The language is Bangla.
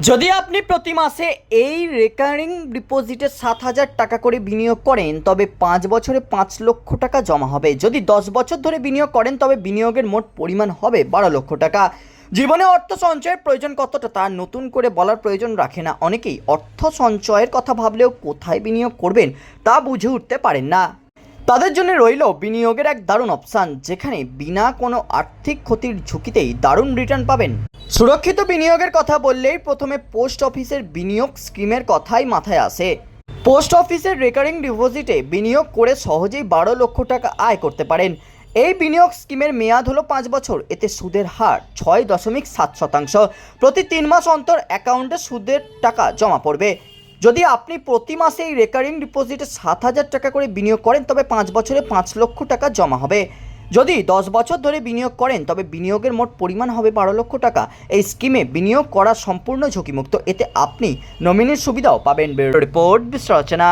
যদি আপনি প্রতি মাসে এই রেকারিং ডিপোজিটে সাত হাজার টাকা করে বিনিয়োগ করেন, তবে পাঁচ বছরে পাঁচ লক্ষ টাকা জমা হবে। যদি দশ বছর ধরে বিনিয়োগ করেন, তবে বিনিয়োগের মোট পরিমাণ হবে বারো লক্ষ টাকা। জীবনে অর্থ সঞ্চয়ের প্রয়োজন কতটা তা নতুন করে বলার প্রয়োজন রাখে না। অনেকেই অর্থ সঞ্চয়ের কথা ভাবলেও কোথায় বিনিয়োগ করবেন তা বুঝে উঠতে পারেন না। তাদের জন্য রইল বিনিয়োগের এক দারুণ অপশান, যেখানে বিনা কোনো আর্থিক ক্ষতির ঝুঁকিতেই দারুণ রিটার্ন পাবেন। সুরক্ষিত বিনিয়োগের কথা বললেই প্রথমে পোস্ট অফিসের বিনিয়োগ স্কিমের কথাই মাথায় আসে। পোস্ট অফিসের রেকারিং ডিপোজিটে বিনিয়োগ করে সহজেই বারো লক্ষ টাকা আয় করতে পারেন। এই বিনিয়োগ স্কিমের মেয়াদ হলো পাঁচ বছর, এতে সুদের হার ছয় দশমিক সাত শতাংশ। প্রতি তিন মাস অন্তর অ্যাকাউন্টে সুদের টাকা জমা পড়বে। যদি আপনি প্রতি মাসে এই রেকারিং ডিপোজিটে সাত হাজার টাকা করে বিনিয়োগ করেন, তবে পাঁচ বছরে পাঁচ লক্ষ টাকা জমা হবে। যদি দশ বছর ধরে বিনিয়োগ করেন, তবে বিনিয়োগের মোট পরিমাণ হবে বারো লক্ষ টাকা। এই স্কিমে বিনিয়োগ করা সম্পূর্ণ ঝুঁকিমুক্ত। এতে আপনি নমিনির সুবিধাও পাবেন। রিপোর্ট বিশ্লেষণা